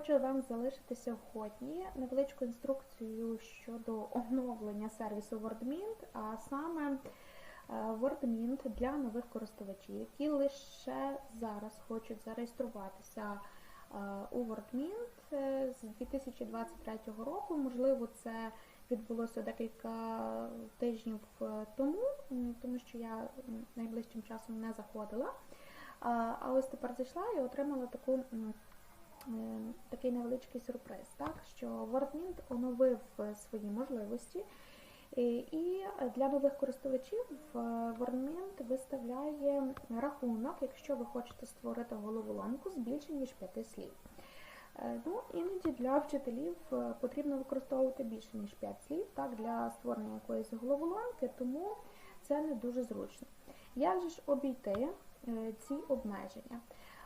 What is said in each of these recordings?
хочу вам залишити сьогодні невеличку інструкцію щодо оновлення сервісу WordMint, а саме е, WordMint для нових користувачів, які лише зараз хочуть зареєструватися е, у WordMint е, з 2023 року. Можливо, це відбулося декілька тижнів тому, тому що я найближчим часом не заходила. А ось тепер зайшла і отримала таку, такий невеличкий сюрприз, так, що WordMint оновив е, свої можливості. І і для нових користувачів е, WordMint виставляє рахунок, якщо ви хочете створити головоломку з більше ніж п'яти слів. Е, Ну, іноді для вчителів е, потрібно використовувати більше ніж 5 слів так, для створення якоїсь головоломки, тому це не дуже зручно. Як же ж обійти е, ці обмеження?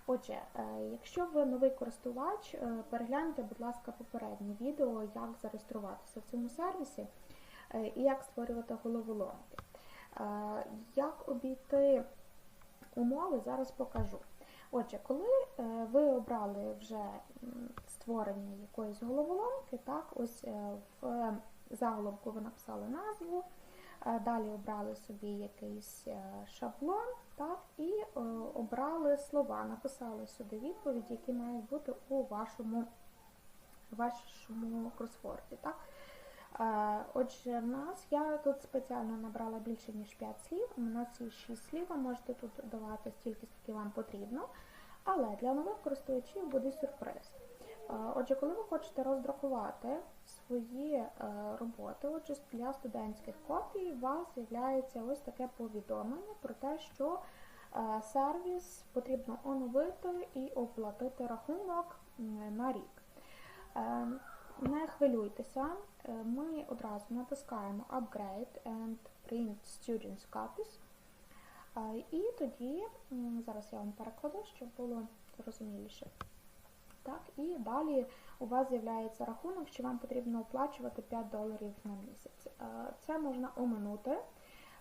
Отже, е, якщо ви новий користувач, е, перегляньте, будь ласка, попереднє відео, як зареєструватися в цьому сервісі е, і як створювати головоломки. Як обійти умови, зараз покажу. Отже, коли ви обрали вже створення якоїсь головоломки, так, ось в заголовку ви написали назву, далі обрали собі якийсь е, шаблон, так, і е, обрали слова, написали сюди відповіді, які мають бути у вашому, вашому кросворді. Так. Е, Отже, в нас я тут спеціально набрала більше ніж 5 слів. У нас є 6 слів, ви можете тут давати стільки, скільки вам потрібно. Але для нових користувачів буде сюрприз. Отже, коли ви хочете роздрукувати свої е, роботи, отже, для студентських копій, у вас з'являється ось таке повідомлення про те, що е, сервіс потрібно оновити і оплатити рахунок на рік. Е, Не хвилюйтеся, ми одразу натискаємо Upgrade and Print Students Copies. І тоді, зараз я вам перекладу, щоб було зрозуміліше. І далі у вас з'являється рахунок, що вам потрібно оплачувати 5 доларів на місяць. Е, Це можна оминути.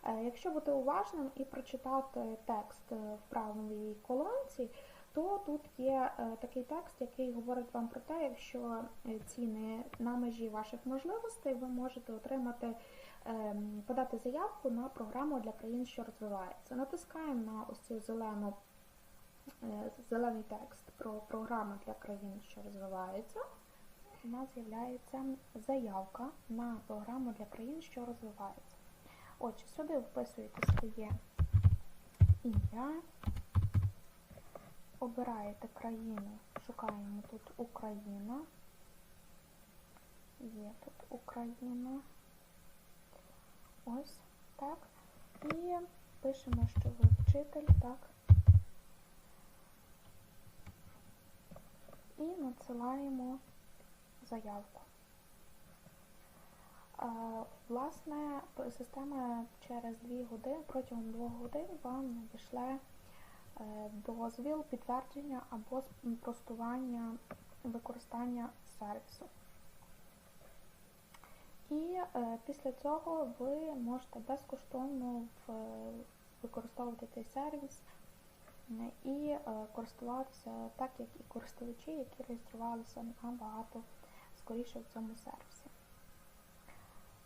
Е, Якщо бути уважним і прочитати текст е, в правій колонці, то тут є такий текст, який говорить вам про те, якщо ціни на межі ваших можливостей, ви можете отримати, ем, подати заявку на програму для країн, що розвиваються. Натискаємо на ось цю зелену, зелений текст про програму для країн, що розвиваються. У нас з'являється заявка на програму для країн, що розвиваються. Отже, сюди вписуєте своє ім'я, обираєте країну, шукаємо тут Україна. Є тут Україна. Ось так. І пишемо, що ви вчитель, так. І надсилаємо заявку. Е, Власне, система через 2 години, протягом 2 годин вам надішле е, дозвіл підтвердження або простування використання сервісу. І е, після цього ви можете безкоштовно використовувати цей сервіс і е, користуватися так, як і користувачі, які реєструвалися набагато скоріше в цьому сервісі.